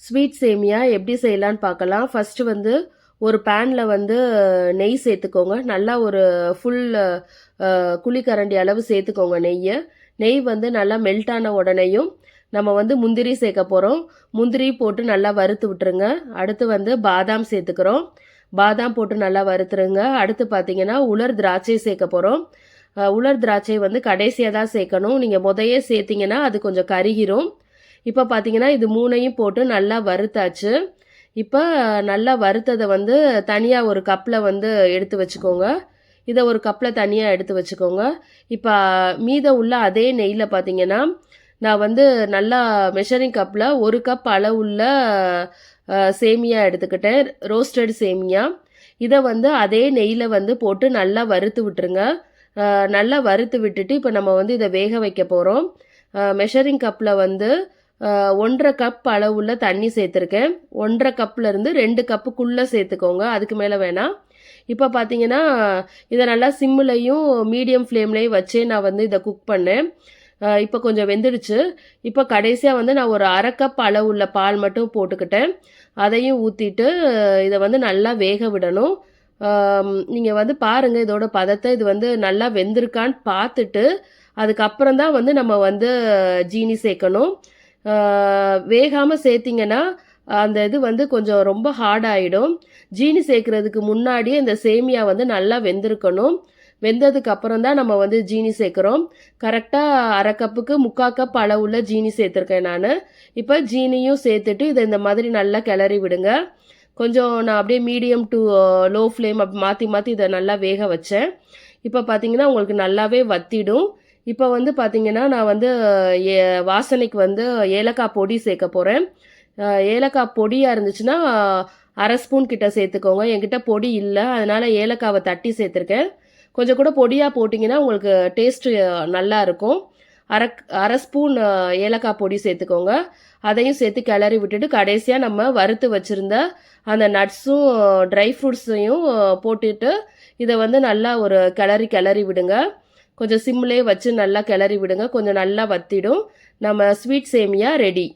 Sweet சேமியா எப்படி செய்யலான்னு பார்க்கலாம். ஃபஸ்ட்டு வந்து ஒரு பேனில் வந்து நெய் சேர்த்துக்கோங்க. நல்லா ஒரு ஃபுல் குழிக்கரண்டி அளவு சேர்த்துக்கோங்க நெய்யை. நெய் வந்து நல்லா மெல்ட் ஆன உடனேயும் நம்ம வந்து முந்திரி சேர்க்க போகிறோம் முந்திரி போட்டு நல்லா வறுத்து விட்டுருங்க. அடுத்து வந்து பாதாம் சேர்த்துக்கிறோம். பாதாம் போட்டு நல்லா வறுத்துருங்க. அடுத்து பார்த்தீங்கன்னா உலர் திராட்சை சேர்க்க போகிறோம் உலர் திராட்சை வந்து கடைசியாக தான் சேர்க்கணும். நீங்கள் முதையே சேர்த்திங்கன்னா அது கொஞ்சம் கருகிரும். இப்போ பார்த்தீங்கன்னா இது மூணையும் போட்டு நல்லா வறுத்தாச்சு. இப்போ நல்லா வறுத்ததை வந்து தனியாக ஒரு கப்பில் வந்து எடுத்து வச்சுக்கோங்க. இதை ஒரு கப்பில் தனியாக எடுத்து வச்சுக்கோங்க. இப்போ மீதம் உள்ள அதே நெய்யில் பார்த்தீங்கன்னா நான் வந்து நல்லா மெஷரிங் கப்பில் ஒரு கப் அளவுள்ள சேமியா எடுத்துக்கிட்டேன். ரோஸ்டட் சேமியா. இதை வந்து அதே நெய்யில் வந்து போட்டு நல்லா வறுத்து விட்டுருங்க. நல்லா வறுத்து விட்டுட்டு இப்போ நம்ம வந்து இதை வேக வைக்க போகிறோம் மெஷரிங் கப்பில் வந்து ஒன்றரை கப் அளவுள்ள தண்ணி சேர்த்துருக்கேன். ஒன்றரை கப்லருந்து ரெண்டு கப்புக்குள்ளே சேர்த்துக்கோங்க. அதுக்கு மேலே வேணாம். இப்போ பார்த்தீங்கன்னா இதை நல்லா சிம்முலையும் மீடியம் ஃப்ளேம்லேயும் வச்சே நான் வந்து இதை குக் பண்ணேன். இப்போ கொஞ்சம் வெந்துடுச்சு. இப்போ கடைசியாக வந்து நான் ஒரு அரை கப் அளவுள்ள பால் மட்டும் போட்டுக்கிட்டேன். அதையும் ஊற்றிட்டு இதை வந்து நல்லா வேக விடணும். நீங்கள் வந்து பாருங்கள் இதோட பதத்தை இது வந்து நல்லா வெந்திருக்கான்னு பார்த்துட்டு அதுக்கப்புறம் தான் வந்து நம்ம வந்து ஜீனி சேர்க்கணும். வேகாமல் சேர்த்திங்கன்னா அந்த இது வந்து கொஞ்சம் ரொம்ப ஹார்ட் ஆகிடும் ஜீனி சேர்க்குறதுக்கு முன்னாடியே இந்த சேமியா வந்து நல்லா வெந்திருக்கணும். வெந்ததுக்கு அப்புறம் தான் நம்ம வந்து ஜீனி சேர்க்குறோம். கரெக்டாக அரை கப்புக்கு முக்கால் கப் அளவுள்ள ஜீனி சேர்த்துருக்கேன் நான். இப்போ ஜீனியும் சேர்த்துட்டு இதை இந்த மாதிரி நல்லா கிளறி விடுங்க. கொஞ்சம் நான் அப்படியே மீடியம் டு லோ ஃப்ளேம் அப்படி மாற்றி மாற்றி இதை நல்லா வேக வச்சேன். இப்போ பார்த்தீங்கன்னா உங்களுக்கு நல்லாவே வத்திடும். இப்போ வந்து பார்த்திங்கன்னா நான் வந்து ஏ- வாசனைக்கு வந்து ஏலக்காய் பொடி சேர்க்க போகிறேன் ஏலக்காய் பொடியாக இருந்துச்சுன்னா அரை ஸ்பூன் கிட்ட சேர்த்துக்கோங்க. என்கிட்ட பொடி இல்லை. அதனால் ஏலக்காவை தட்டி சேர்த்துருக்கேன். கொஞ்சம் கூட பொடியாக போட்டிங்கன்னா உங்களுக்கு டேஸ்ட்டு நல்லா இருக்கும். அரை அரை ஸ்பூன் ஏலக்காய் பொடி சேர்த்துக்கோங்க. அதையும் சேர்த்து கிளறி விட்டுட்டு கடைசியாக நம்ம வறுத்து வச்சுருந்த அந்த நட்ஸும் ட்ரை ஃப்ரூட்ஸையும் போட்டுட்டு இதை வந்து நல்லா ஒரு கிளறி கிளறி விடுங்க. கொஞ்சம் சிம்லேயே வச்சு நல்லா கிளறி விடுங்க. கொஞ்சம் நல்லா வத்திடும். நம்ம ஸ்வீட் சேமியா ரெடி